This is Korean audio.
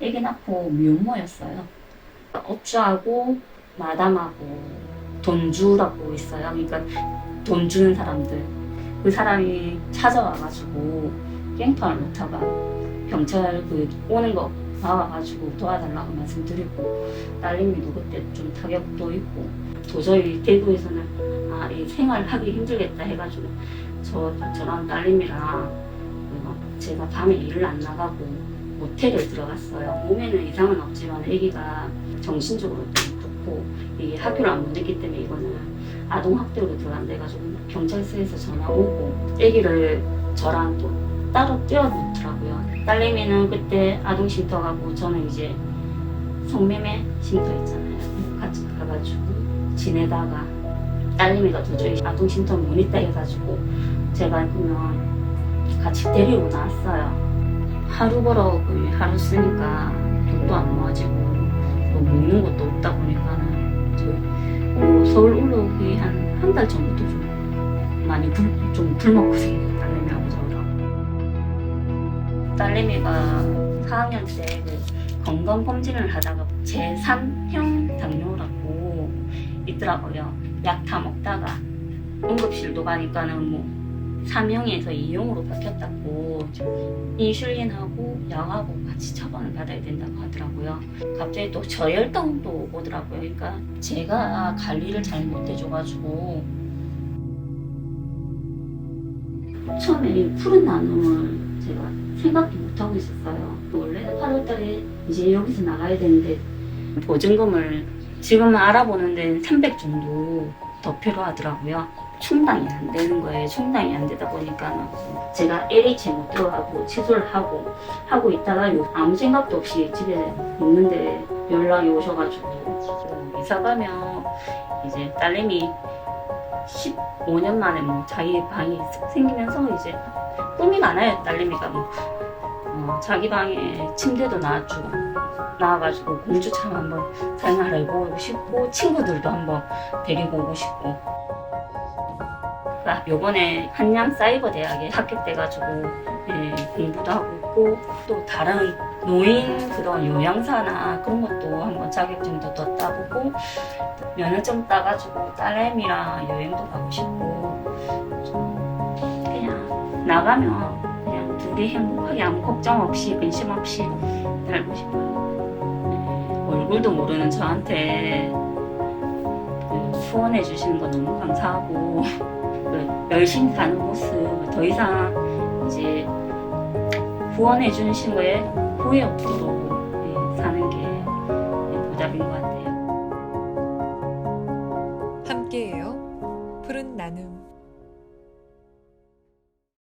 애기 낳고 미혼모였어요. 업주하고 마담하고 돈 주라고 있어요. 그러니까 돈 주는 사람들. 그 사람이 찾아와가지고 깽판을 놓다가 경찰 그 오는 거 나와가지고 도와달라고 말씀드리고 딸님이도 그때 좀 타격도 있고 도저히 대구에서는 아, 이 생활하기 힘들겠다 해가지고 저, 저랑 딸님이랑 어, 제가 밤에 일을 안 나가고 모텔에 들어갔어요. 몸에는 이상은 없지만 아기가 정신적으로 좀 그렇고 이게 학교를 안 보냈기 때문에 이거는 아동학대로 들어간다 해가지고 경찰서에서 전화 오고 아기를 저랑 또 따로 떼어놓더라고요. 딸내미는 그때 아동쉼터 가고 저는 이제 성매매 쉼터 있잖아요. 같이 가가지고 지내다가 딸내미가 도저히 아동쉼터 못 있다 해가지고 제가 그러면 같이 데리고 나왔어요. 하루 벌어 거의 하루 쓰니까 돈도 안 모아지고 뭐 먹는 것도 없다 보니까는 저뭐 서울 올라오기 한 한 달 전부터 좀 많이 굶, 좀 굶었고 생겼 딸내미하고 저랑 딸내미가 4학년 때 그 건강 검진을 하다가 제3형 당뇨라고 있더라고요. 약 다 먹다가 응급실도 가니까는 뭐 3형에서 2형으로 바뀌었다고 인슐린하고 약하고 같이 처방을 받아야 된다고 하더라고요. 갑자기 또 저혈당도 오더라고요. 그러니까 제가 관리를 잘 못해줘가지고 처음에 이 푸른 나눔을 제가 생각도 못하고 있었어요. 원래는 8월달에 이제 여기서 나가야 되는데 보증금을 지금 알아보는 데는 300 정도 더 필요하더라고요. 충당이 안 되는 거예요. 충당이 안 되다 보니까 제가 LH에 못 들어가고 취소를 하고 하고 있다가 요- 아무 생각도 없이 집에 있는데 연락이 오셔가지고 어, 이사 가면 이제 딸내미 15년 만에 뭐 자기 방이 생기면서 이제 꿈이 많아요. 딸내미가 뭐 어, 자기 방에 침대도 놔주고 나와가지고 공주처럼 한번 생활해보고 싶고 친구들도 한번 데리고 오고 싶고. 아, 요번에 한양 사이버 대학에 합격돼가지고 예, 공부도 하고 있고 또 다른 노인 그런 요양사나 그런 것도 한번 자격증도 더 따보고 면허증 따가지고 딸내미랑 여행도 가고 싶고 좀 그냥 나가면 둘이 행복하게 아무 걱정 없이 근심 없이 살고 싶어요. 예, 얼굴도 모르는 저한테 그 후원해 주시는 거 너무 감사하고 그 열심히 사는 모습 더 이상 이제 후원해 주신 거에 후회 없도록 예, 사는 게 예, 보답인 것 같아요. 함께해요. 푸른 나눔.